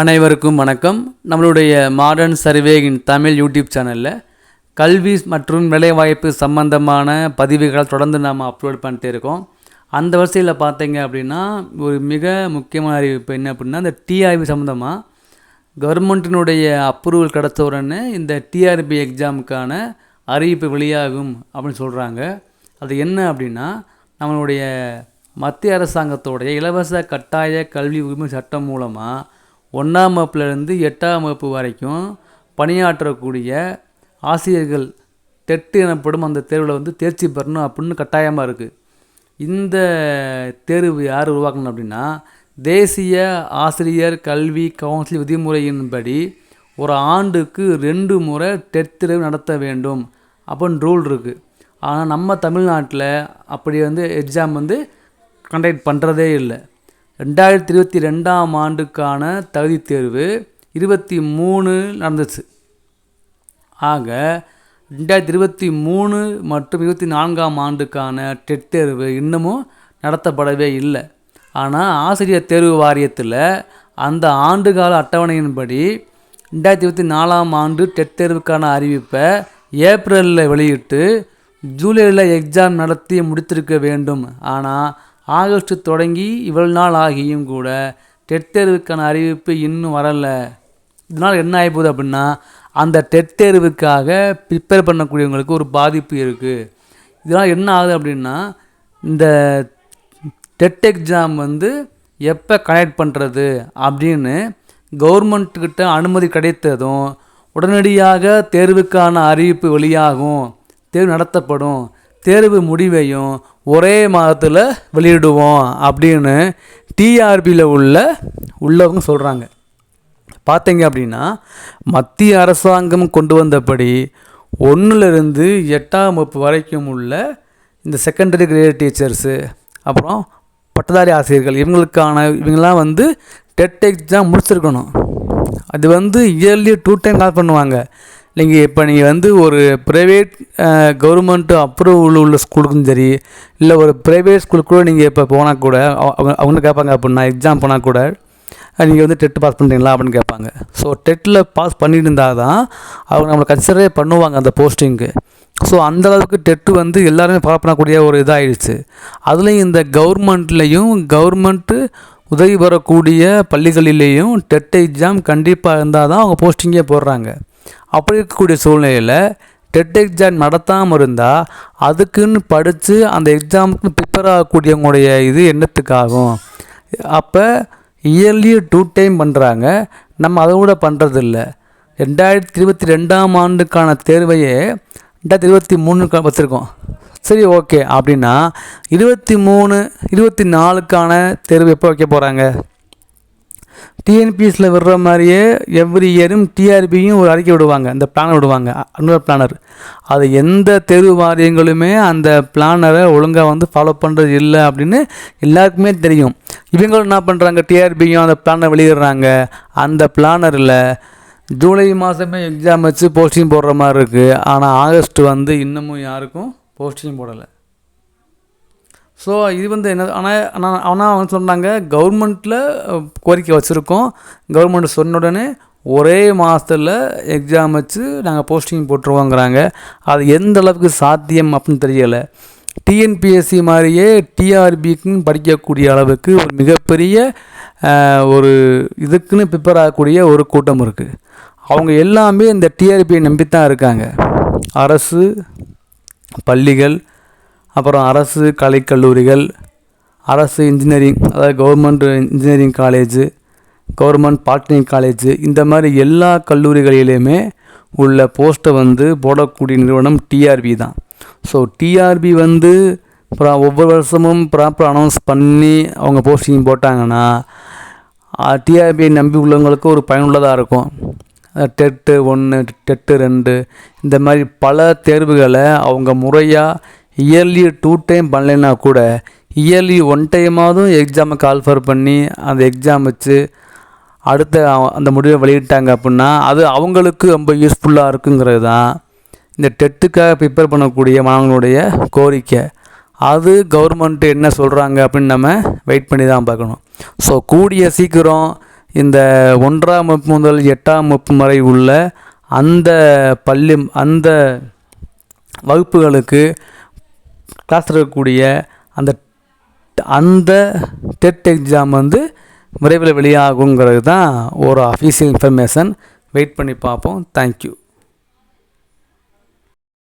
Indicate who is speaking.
Speaker 1: அனைவருக்கும் வணக்கம். நம்மளுடைய மாடர்ன் சர்வேயின் தமிழ் யூடியூப் சேனலில் கல்வி மற்றும் வேலைவாய்ப்பு சம்பந்தமான பதிவுகளை தொடர்ந்து நாம் அப்லோட் பண்ணிட்டே இருக்கோம். அந்த வரிசையில் பார்த்தீங்க அப்படின்னா ஒரு மிக முக்கியமான அறிவிப்பு என்ன அப்படின்னா இந்த டிஆர்பி சம்மந்தமாக கவர்மெண்ட்டினுடைய அப்ரூவல் கிடச்ச உடனே இந்த டிஆர்பி எக்ஸாமுக்கான அறிவிப்பு வெளியாகும் அப்படின்னு சொல்கிறாங்க அது என்ன அப்படின்னா நம்மளுடைய மத்திய அரசாங்கத்தோடைய இலவச கட்டாய கல்வி உரிமை சட்டம் மூலமாக ஒன்றாம் வகுப்புலேருந்து எட்டாம் வகுப்பு வரைக்கும் பணியாற்றக்கூடிய ஆசிரியர்கள் டெட்டு எனப்படும் அந்த தேர்வில் வந்து தேர்ச்சி பெறணும் அப்படின்னு கட்டாயமாக இருக்குது இந்த தேர்வு யார் உருவாக்கணும் அப்படின்னா தேசிய ஆசிரியர் கல்வி கவுன்சில் விதிமுறையின்படி ஒரு ஆண்டுக்கு ரெண்டு முறை டெட் தேர்வு நடத்த வேண்டும் அப்படின்னு ரூல் இருக்குது ஆனால் நம்ம தமிழ்நாட்டில் அப்படி வந்து எக்ஸாம் வந்து கண்டக்ட் பண்ணுறதே இல்லை. ரெண்டாயிரத்தி இருபத்தி ரெண்டாம் ஆண்டுக்கான தகுதி தேர்வு இருபத்தி மூணு நடந்துச்சு. ஆக ரெண்டாயிரத்தி இருபத்தி மூணு மற்றும் இருபத்தி நான்காம் ஆண்டுக்கான டெட் தேர்வு இன்னமும் நடத்தப்படவே இல்லை. ஆனால் ஆசிரியர் தேர்வு வாரியத்தில் அந்த ஆண்டுகால அட்டவணையின்படி ரெண்டாயிரத்தி இருபத்தி நாலாம் ஆண்டு டெட் தேர்வுக்கான அறிவிப்பை ஏப்ரலில் வெளியிட்டு ஜூலையில் எக்ஸாம் நடத்தி முடித்திருக்க வேண்டும். ஆனால் ஆகஸ்ட் தொடங்கி இவ்வளவு நாள் ஆகியும் கூட டெட் தேர்வுக்கான அறிவிப்பு இன்னும் வரலை. இதனால் என்ன ஆகிப்போகுது அப்படின்னா அந்த டெட் தேர்வுக்காக ப்ரிப்பேர் பண்ணக்கூடியவங்களுக்கு ஒரு பாதிப்பு இருக்குது இதனால் என்ன ஆகுது அப்படின்னா இந்த டெட் எக்ஸாம் வந்து எப்போ கனெக்ட் பண்ணுறது அப்படின்னு கவர்மெண்ட்டுக்கிட்ட அனுமதி கிடைத்ததும் உடனடியாக தேர்வுக்கான அறிவிப்பு வெளியாகும். தேர்வு நடத்தப்படும். தேர்வு முடிவையும் ஒரே மாதத்தில் வெளியிடுவோம் அப்படின்னு டிஆர்பியில் உள்ள உள்ளவங்க சொல்கிறாங்க பார்த்தீங்க அப்படின்னா மத்திய அரசாங்கம் கொண்டு வந்தபடி ஒன்றுலேருந்து எட்டாம் வகுப்பு வரைக்கும் உள்ள இந்த செகண்டரி கிரேட் டீச்சர்ஸு அப்புறம் பட்டதாரி ஆசிரியர்கள் இவங்களுக்கான இவங்கெல்லாம் வந்து டெட் எக்ஸாம் முடிச்சிருக்கணும். அது வந்து இயர்லி டூ டைம் கால் பண்ணுவாங்க. நீங்கள் இப்போ நீங்கள் வந்து ஒரு ப்ரைவேட் கவர்மெண்ட் அப்ரூவல் உள்ள ஸ்கூலுக்கும் சரி இல்லை ஒரு ப்ரைவேட் ஸ்கூலுக்கு கூட நீங்கள் இப்போ போனால் கூட அவ- அவங்க அவங்க கேட்பாங்க அப்படின்னா எக்ஸாம் போனால் கூட நீங்கள் வந்து டெட்டு பாஸ் பண்ணுறீங்களா அப்படின்னு கேட்பாங்க ஸோ டெட்டில் பாஸ் பண்ணியிருந்தால் தான் அவங்க நம்மளை கன்சிடரே பண்ணுவாங்க அந்த போஸ்டிங்க்கு ஸோ அந்தளவுக்கு டெட்டு வந்து எல்லாருமே ஃபாலோ பண்ணக்கூடிய ஒரு இதாகிடுச்சு அதுலேயும் இந்த கவர்மெண்ட்லேயும் கவர்மெண்ட்டு உதவி பெறக்கூடிய பள்ளிகளிலேயும் டெட் எக்ஸாம் கண்டிப்பாக இருந்தால் தான் அவங்க போஸ்டிங்கே போடுறாங்க. அப்படி இருக்கக்கூடிய சூழ்நிலையில் டெட் எக்ஸாம் நடத்தாமல் இருந்தால் அதுக்குன்னு படித்து அந்த எக்ஸாமுக்கு ப்ரிப்பேர் ஆகக்கூடியவங்களுடைய இது என்னத்துக்காகும்? அப்போ இயர்லி டூ டைம் பண்ணுறாங்க நம்ம அதை கூட பண்ணுறதில்ல ரெண்டாயிரத்தி இருபத்தி ரெண்டாம் ஆண்டுக்கான தேர்வையே ரெண்டாயிரத்தி இருபத்தி மூணுக்கு வச்சுருக்கோம். சரி ஓகே அப்படின்னா இருபத்தி மூணு இருபத்தி நாலுக்கான தேர்வு எப்போ வைக்க போகிறாங்க டிஎன்பிஎஸ்சில் விடுற மாதிரியே எவ்ரி இயரும் டிஆர்பியும் ஒரு அறிக்கை விடுவாங்க. அந்த பிளானர் விடுவாங்க. அனுவல் பிளானர் அது எந்த தேர்வு வாரியங்களுமே அந்த பிளானரை ஒழுங்காக வந்து ஃபாலோ பண்ணுறது இல்லை அப்படின்னு எல்லாருக்குமே தெரியும். இவங்களும் என்ன பண்ணுறாங்க டிஆர்பியும் அந்த பிளானை வெளியிடுறாங்க. அந்த பிளானரில் ஜூலை மாதமே எக்ஸாம் வச்சு போஸ்டிங் போடுற மாதிரி இருக்குது ஆனால் ஆகஸ்ட் வந்து இன்னமும் யாருக்கும் போஸ்டிங் போடலை. ஸோ இது வந்து என்ன ஆனால் ஆனால் ஆனால் அவங்க சொன்னாங்க கவர்மெண்ட்டில் கோரிக்கை வச்சுருக்கோம். கவர்மெண்ட் சொன்ன உடனே ஒரே மாதத்தில் எக்ஸாம் வச்சு நாங்கள் போஸ்டிங் போட்டுருவோங்கிறாங்க. அது எந்த அளவுக்கு சாத்தியம் அப்படின்னு தெரியலை. டிஎன்பிஎஸ்சி மாதிரியே டிஆர்பிக்குன்னு படிக்கக்கூடிய அளவுக்கு ஒரு மிகப்பெரிய ஒரு இதுக்குன்னு ப்ரிப்பேர் ஆகக்கூடிய ஒரு கூட்டம் இருக்குது அவங்க எல்லாமே இந்த டிஆர்பியை நம்பித்தான் இருக்காங்க. அரசு பள்ளிகள் அப்புறம் அரசு கலைக்கல்லூரிகள் அரசு இன்ஜினியரிங் அதாவது government engineering college government polytechnic college இந்த மாதிரி எல்லா கல்லூரிகளிலையுமே உள்ள போஸ்ட்டை வந்து போடக்கூடிய நிறுவனம் டிஆர்பி தான். ஸோ டிஆர்பி வந்து அப்புறம் ஒவ்வொரு வருஷமும் ப்ராப்பர் அனௌன்ஸ் பண்ணி அவங்க போஸ்டிங் போட்டாங்கன்னா டிஆர்பியை நம்பி உள்ளவங்களுக்கு ஒரு பயனுள்ளதாக இருக்கும். டெட்டு ஒன்று டெட்டு ரெண்டு இந்த மாதிரி பல தேர்வுகளை அவங்க முறையாக இயர்லி டூ டைம் பண்ணலைன்னா கூட இயர்லி ஒன் டைமாவதும் எக்ஸாமை கால்ஃபர் பண்ணி அந்த எக்ஸாம் வச்சு அடுத்த அந்த முடிவை வெளியிட்டாங்க அப்படின்னா அது அவங்களுக்கு ரொம்ப யூஸ்ஃபுல்லாக இருக்குங்கிறது தான் இந்த டெட்டுக்காக ப்ரிப்பேர் பண்ணக்கூடிய மாணவர்களுடைய கோரிக்கை. அது கவர்மெண்ட் என்ன சொல்கிறாங்க அப்படின்னு நம்ம வெயிட் பண்ணி தான் பார்க்கணும். ஸோ கூடிய சீக்கிரம் இந்த ஒன்றாம் வகுப்பு முதல் எட்டாம் வகுப்பு வரை உள்ள அந்த பள்ளி அந்த வகுப்புகளுக்கு கிளாஸில் இருக்கக்கூடிய அந்த அந்த டெட் எக்ஸாம் வந்து விரைவில் வெளியாகுங்கிறது தான் ஒரு அஃபீஷியல் இன்ஃபர்மேஷன் வெயிட் பண்ணி பார்ப்போம். தேங்க்யூ